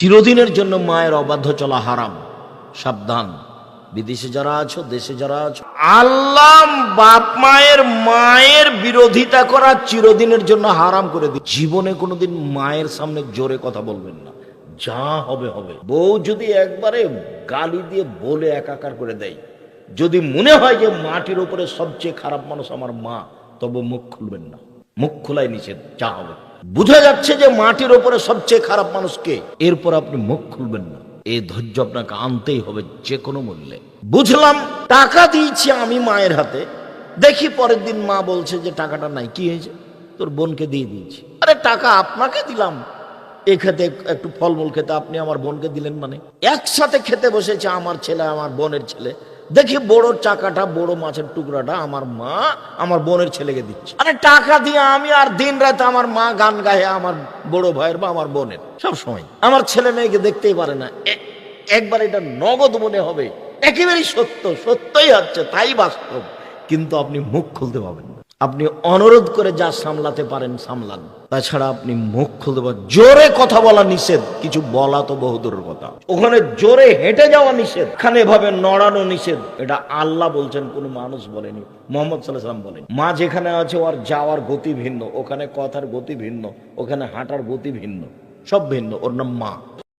চিরদিনের জন্য মায়ের অবাধ্য চলা হারাম। সাবধান। বিদেশে যারা আছো, দেশে যারা আছো। আল্লাহ বাপ মায়ের মায়ের বিরোধিতা করা চিরদিনের জন্য হারাম করে দি জীবনে কোনোদিন মায়ের সামনে জোরে কথা বলবেন না। যা হবে হবে। বউ যদি একবারে গালি দিয়ে বলে একাকার করে দেয়, যদি মনে হয় যে মাটির উপরে সবচেয়ে খারাপ মানুষ আমার মা, তবে মুখ খুলবেন না। মুখ খোলাই নিষেধ, যা হবে। বোঝা যাচ্ছে যে মাটির ওপরে সবচেয়ে খারাপ মানুষকে এরপর আপনি মুখ খুলবেন না। এই ধৈর্য আপনাকে আনতেই হবে যে কোনো মূল্যে। বুঝলাম, টাকা দিয়েছি আমি মায়ের হাতে। দেখি পরের দিন মা বলছে যে টাকাটা নাই, কি হয়েছে? তোর বোনকে দিয়ে দিয়েছি। আরে টাকা আপনাকে দিলাম। এ খেতে একটু ফলমূল খেতে, আপনি আমার বোনকে দিলেন মানে। একসাথে খেতে বসেছে আমার ছেলে, আমার বোনের ছেলে। দেখি বড় চাকাটা, বড় মাছের টুকরাটা আমার মা আমার বোনের ছেলেকে দিচ্ছে। আরে টাকা দিয়ে আমি আর দিন রাত আমার মা গান গায়ে, আমার বড় ভাইয়ের বা আমার বোনের, সব সময়। আমার ছেলে মেয়েকে দেখতেই পারে না। একবার এটা নগদ মনে হবে। একেবারেই সত্য, সত্যই হচ্ছে, তাই বাস্তব। কিন্তু আপনি মুখ খুলতে পাবেন আপনি অনুরোধ করে যা সামলাতে পারেন, সামলান। তাছাড়া আপনি মুখ খুলতে পারেন। জোরে কথা বলা নিষেধ, কিছু বলা তো বহুদূরের কথা। ওখানে জোরে হেঁটে যাওয়া নিষেধ, এখানে এভাবে নড়ানো নিষেধ। এটা আল্লাহ বলছেন, কোনো মানুষ বলেনি, মোহাম্মদ সাল্লাহ সাল্লাম বলেন। মা যেখানে আছে, ওর যাওয়ার গতি ভিন্ন, ওখানে কথার গতি ভিন্ন, ওখানে হাঁটার গতি ভিন্ন, সব ভিন্ন। ওর নাম মা।